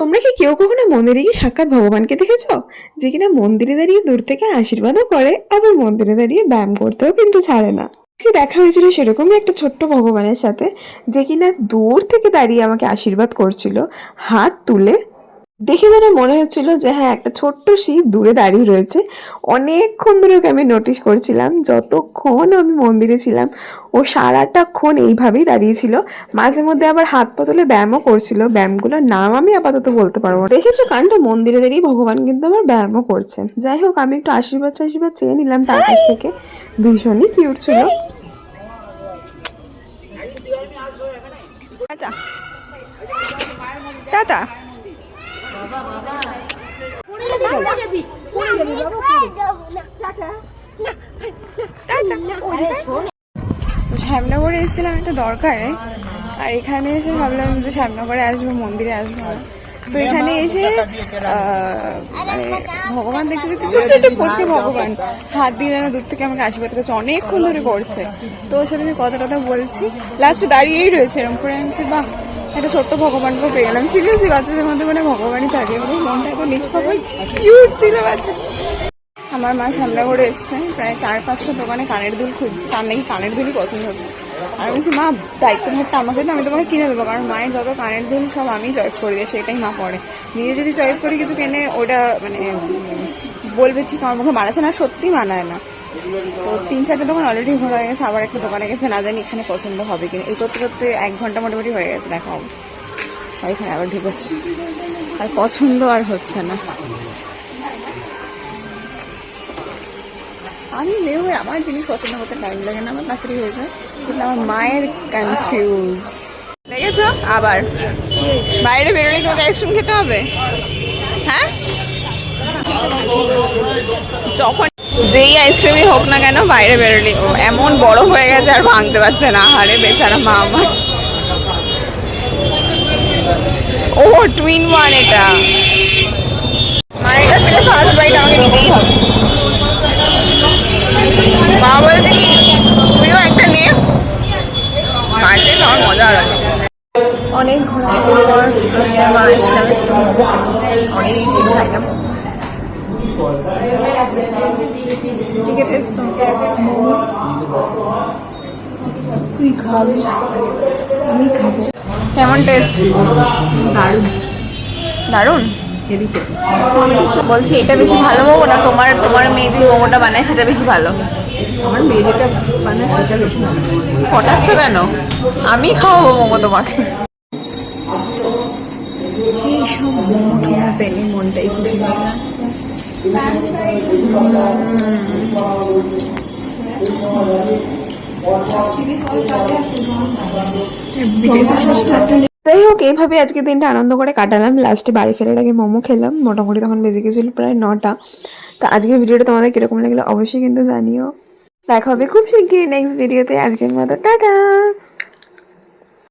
তোমরা কি কেউ কখনো মন্দিরে গিয়ে সাক্ষাৎ ভগবানকে দেখেছ? যে কিনা মন্দিরে দাঁড়িয়ে দূর থেকে আশীর্বাদও করে আবার মন্দিরে দাঁড়িয়ে ব্যায়াম করতেও কিন্তু ছাড়ে না। দেখা হয়েছিল সেরকমই একটা ছোট্ট ভগবানের সাথে, যে কিনা দূর থেকে দাঁড়িয়ে আমাকে আশীর্বাদ করছিল, হাত তুলে দেখে যেন মনে হচ্ছিল যে হ্যাঁ একটা ছোট্ট শিব দূরে দাঁড়িয়ে রয়েছে। অনেকক্ষণ ধরে ওকে আমি নোটিশ করছিলাম যতক্ষণ আমি মন্দিরে ছিলাম ও সারাটাক্ষণ এইভাবেই দাঁড়িয়েছিল মাঝে মধ্যে আবার হাত পা তুলে ব্যায়ামও করছিল। ব্যায়ামগুলোর নাম আমি আপাতত বলতে পারব দেখেছ কারণটা মন্দিরে দাঁড়িয়ে ভগবান কিন্তু আমার ব্যায়ামও করছে যাই হোক আমি একটু আশীর্বাদ আশীর্বাদ চেয়ে নিলাম তার কাছ থেকে। ভীষণই কিউট ছিল। টাটা টাটা শ্যামনগরে এসেছিলাম একটা দরকারে, আর এখানে এসে ভাবলাম যে শ্যামনগরে আসব, মন্দিরে আসব। তো এখানে এসে মানে ভগবান দেখতে দেখতে ছোট্ট একটা ফসকে ভগবান হাত দিয়ে যেন দূর থেকে আমাকে আশীর্বাদ করছে, অনেকক্ষণ ধরে করছে। তো ওর সাথে আমি কথা কথা বলছি। লাস্টে দাঁড়িয়েই রয়েছে এরকম করে আমি বাহ একটা ছোট্ট ভগবানকে পেয়ে গেলাম। সিরিয়াসলি বাচ্চাদের মধ্যে মানে ভগবানই থাকে? মনটা এত নিষ্পাপ কিউট ছিল বাচ্চাটা। আমার মা সামনে করে এসছে, প্রায় চার পাঁচটা দোকানে কানের দুল খুঁজছে। তার নাকি কানের দুলই পছন্দ হচ্ছে। আর বলছি, মা দায়িত্ব ভাবটা আমাকে তো আমি তোমাকে কিনে দেবো। কারণ মায়ের যত কানের দুল সব আমি চয়েস করে দিই, সেটাই মা পড়ে নিজে যদি চয়েস করে কিছু কেনে, ওটা মানে বলবে ঠিক, আমার মুখে মানাচ্ছে না সত্যি মানায় না। তো তিন চারটে দোকান অলরেডি ঘোরা হয়ে গেছে, আবার একটা দোকানে গেছে, না জানি এখানে পছন্দ হবে কিনা। এই করতে করতে এক ঘণ্টা মোটামুটি হয়ে গেছে, দেখা হবে। এখানে আবার ঢুকেছি আর পছন্দ আর হচ্ছে না। আমি হয়ে আমার জিনিস পছন্দ করতে টাইম লাগে না, আমার তাড়াতাড়ি হয়ে যায়। কিন্তু আমার মায়ের কনফিউজ দেখেছ আবার। বাইরে বেরোলে তোমাকে আইসক্রিম খেতে হবে? হ্যাঁ? যখন যেই আইসক্রিমই হোক না কেন বাইরে বেরোলি। ও এমন বড় হয়ে গেছে আর ভাঙতে পারছে না। হারে বেচারা মা আমার। ও টুইন ওয়ান এটা। কাছ থেকে ফার্স্ট বাইট নিতেই একটা অনেক আসলাম অনেক খেতে এসছো তুই খাবি আমি খাব কেমন টেস্ট দারুণ। দারুণ? বলছি এটা বেশি ভালো মোমো না তোমার তোমার মেয়ে যে মোমোটা বানায় সেটা বেশি ভালো? আমার মেয়ে যেটা বানায় সেটা বেশি ভালো। হঠাৎ কেন? আমি খাওয়াবো মোমো তোমাকে। এই সব মোমো টোমো পেলে মনটাই খুশি হয় যাই হোক এইভাবে আজকে দিনটা আনন্দ করে কাটালাম। লাস্টে বাড়ি ফেরার আগে মোমো খেলাম। মোটামুটি তখন বেজে গেছিল প্রায় নটা। তো আজকের ভিডিওটা তোমাদের কীরকম লাগল অবশ্যই কিন্তু জানিও। দেখা হবে খুব শিগগির নেক্সট ভিডিওতে আজকের মতো, টাটা!